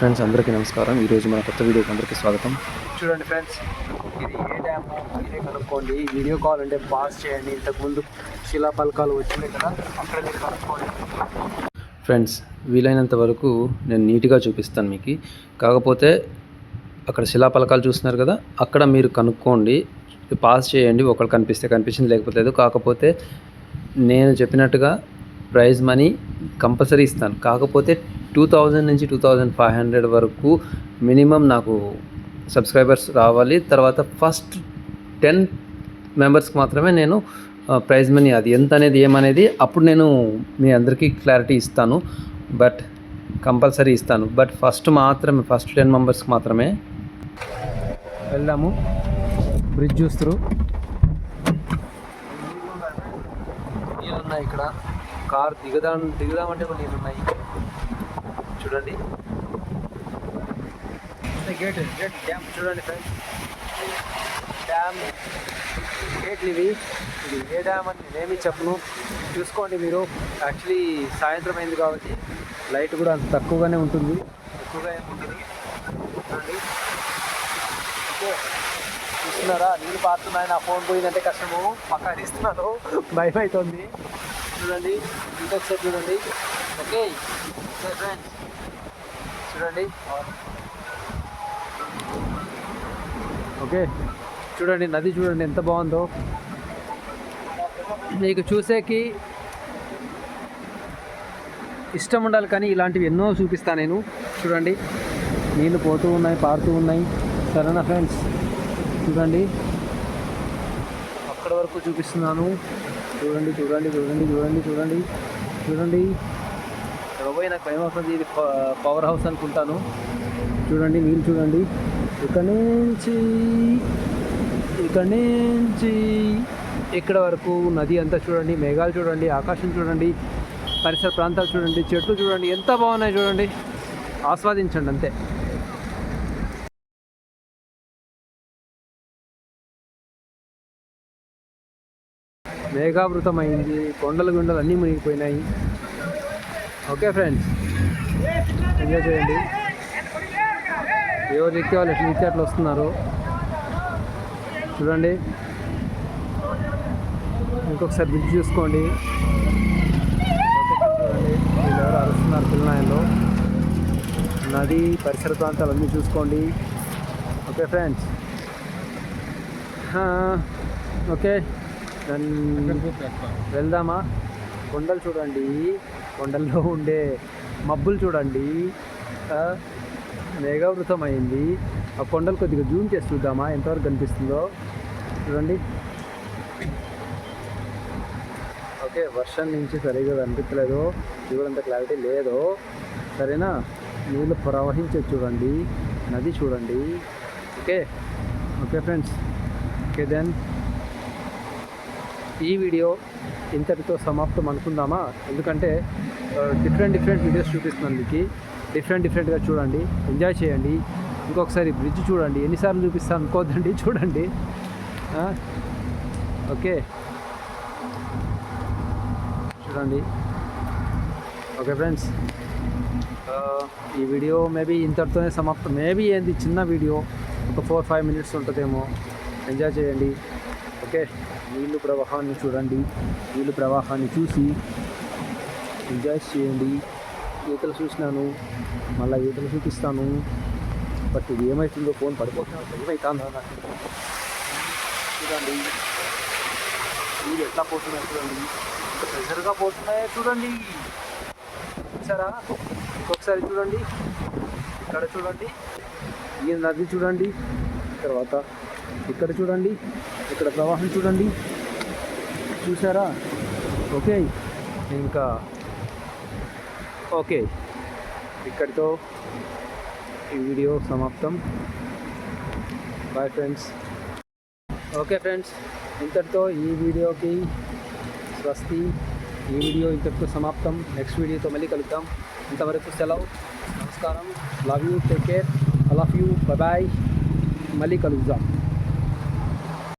Friends అందరికీ నమస్కారం. ఈరోజు మన కొత్త వీడియోకి అందరికీ స్వాగతం. చూడండి ఫ్రెండ్స్ ఇది ఏ డ్యామ్? మీరే కనుక్కోండి. వీడియో కాల్ అంటే పాస్ చేయండి. ఇంతకుముందు శిలా పలకాలు వచ్చినాయి కదా అక్కడ మీరు కనుక్కోండి. ఫ్రెండ్స్ వీలైనంత వరకు నేను నీట్గా చూపిస్తాను మీకు. కాకపోతే అక్కడ శిలాపలకాలు చూస్తున్నారు కదా అక్కడ మీరు కనుక్కోండి. పాస్ చేయండి. ఒకళ్ళు కనిపిస్తే కనిపించింది లేకపోతే కాకపోతే నేను చెప్పినట్టుగా ప్రైజ్ మనీ కంపల్సరీ ఇస్తాను. కాకపోతే టూ థౌజండ్ నుంచి టూ థౌజండ్ ఫైవ్ హండ్రెడ్ వరకు మినిమం నాకు సబ్స్క్రైబర్స్ రావాలి. తర్వాత ఫస్ట్ టెన్ మెంబర్స్కి మాత్రమే నేను ప్రైజ్ మనీ అది ఎంత అనేది ఏమనేది అప్పుడు నేను మీ అందరికీ క్లారిటీ ఇస్తాను. బట్ కంపల్సరీ ఇస్తాను. బట్ ఫస్ట్ మాత్రమే ఫస్ట్ టెన్ మెంబర్స్కి మాత్రమే వెళ్దాము. బ్రిడ్జ్ చూస్తారు. నీళ్ళు ఉన్నాయి ఇక్కడ? కార్ దిగుదాం దిగుదామంటే కొన్ని ఉన్నాయి చూడండి. గేట్ గేట్ డ్యామ్ చూడండి ఫ్రెండ్స్ డ్యామ్ గేట్లు ఇవి. ఇది ఏ డ్యామ్ అని నేనేమి చెప్పను. చూసుకోండి మీరు. యాక్చువల్లీ సాయంత్రం అయింది కాబట్టి లైట్ కూడా అంత తక్కువగానే ఉంటుంది. ఎక్కువగా ఏమి ఉంటుంది చూడండి. చూస్తున్నారా? నీళ్ళు పారుతున్నాయి. నా ఫోన్ పోయిందంటే కష్టము. పక్క ఇస్తున్నాను భయం అవుతుంది చూడండి. ఇంకొకసారి చూడండి. ఓకే ఫ్రెండ్స్ చూడండి. ఓకే చూడండి నది చూడండి ఎంత బాగుందో. మీకు చూసేకి ఇష్టం ఉండాలి కానీ ఇలాంటివి ఎన్నో చూపిస్తాను నేను. చూడండి. నీళ్ళు పోతూ ఉన్నాయి పారుతూ ఉన్నాయి. సరేనా ఫ్రెండ్స్ చూడండి. అక్కడ వరకు చూపిస్తున్నాను. చూడండి చూడండి చూడండి చూడండి చూడండి చూడండి. ఇక్కడ పోయి నాకు భయం వస్తుంది ఇది ప- పవర్ హౌస్ అనుకుంటాను. చూడండి నీళ్ళు చూడండి. ఇక్కడ నుంచి ఇక్కడ నుంచి ఇక్కడ వరకు నది అంతా చూడండి మేఘాలు చూడండి ఆకాశం చూడండి పరిసర ప్రాంతాలు చూడండి చెట్లు చూడండి ఎంత బాగున్నాయి చూడండి. ఆస్వాదించండి అంతే. మేఘావృతమైంది. కొండలు గుండలు అన్నీ మునిగిపోయినాయి. Okay friends. ఎంజాయ్ చేయండి. ఎవరు ఎక్కే వాళ్ళు ఎట్లా ఎక్కే అట్లా వస్తున్నారు. చూడండి. ఇంకొకసారి బ్రిడ్జ్ చూసుకోండి. ఎవరు అరుస్తున్నారు పిల్లనాయల్లో నది పరిసర ప్రాంతాలు అన్నీ చూసుకోండి. Okay friends. ఓకే. వెళ్దామా? కొండలు చూడండి. కొండల్లో ఉండే మబ్బులు చూడండి. మేఘావృతం అయింది ఆ కొండలు కొద్దిగా జూమ్ చేసి చూద్దామా? ఎంతవరకు కనిపిస్తుందో? చూడండి. ఓకే వర్షం నుంచి సరిగా కనిపించలేదు. చూడంత క్లారిటీ లేదు. సరేనా? నీళ్ళు ప్రవహించే చూడండి. నది చూడండి. Okay. Okay friends. Okay then ఈ వీడియో ఇంతటితో సమాప్తం అనుకుందామా? ఎందుకంటే డిఫరెంట్ డిఫరెంట్ వీడియోస్ చూపిస్తున్నాను మీకు. డిఫరెంట్ డిఫరెంట్గా చూడండి. ఎంజాయ్ చేయండి. ఇంకొకసారి బ్రిడ్జ్ చూడండి. ఎన్నిసార్లు చూపిస్తాను అనుకోద్దండి? చూడండి. ఓకే. చూడండి. ఓకే ఫ్రెండ్స్ ఈ వీడియో మేబీ ఇంతటితోనే సమాప్తం. మేబీ ఏంది? చిన్న వీడియో. ఒక ఫోర్ ఫైవ్ మినిట్స్ ఉంటుందేమో. ఎంజాయ్ చేయండి. ఓకే? నీళ్ళు ప్రవాహాన్ని చూడండి. నీళ్ళు ప్రవాహాన్ని చూసి ఎంజాయ్ చేయండి. ఈతలు చూసినాను. మళ్ళీ ఈతలు చూపిస్తాను. బట్ ఇది ఏమవుతుందో ఫోన్ పడిపోతున్నాను ఏమవుతుందో నాకు చూడండి. నీళ్ళు ఎట్లా పోతున్నాయి చూడండి. ఎంత ప్రెషర్గా పోతున్నాయో చూడండి. సరా ఇంకొకసారి చూడండి. ఇక్కడ చూడండి. ఈ నది చూడండి. తర్వాత ఇక్కడ చూడండి ఇక్కడ ప్రవాహం చూడండి. చూసారా ఓకే. ఇంకా ఓకే. ఇక్కడితో ఈ వీడియో సమాప్తం. బాయ్ ఫ్రెండ్స్ ఓకే ఫ్రెండ్స్ ఇంతటితో ఈ వీడియోకి స్వస్తి. ఈ వీడియో ఇంతటితో సమాప్తం. నెక్స్ట్ వీడియోతో మళ్ళీ కలుద్దాం. ఇంతవరకు సెలవు. నమస్కారం. Love you take care I love you bye మళ్ళీ కలుద్దాం.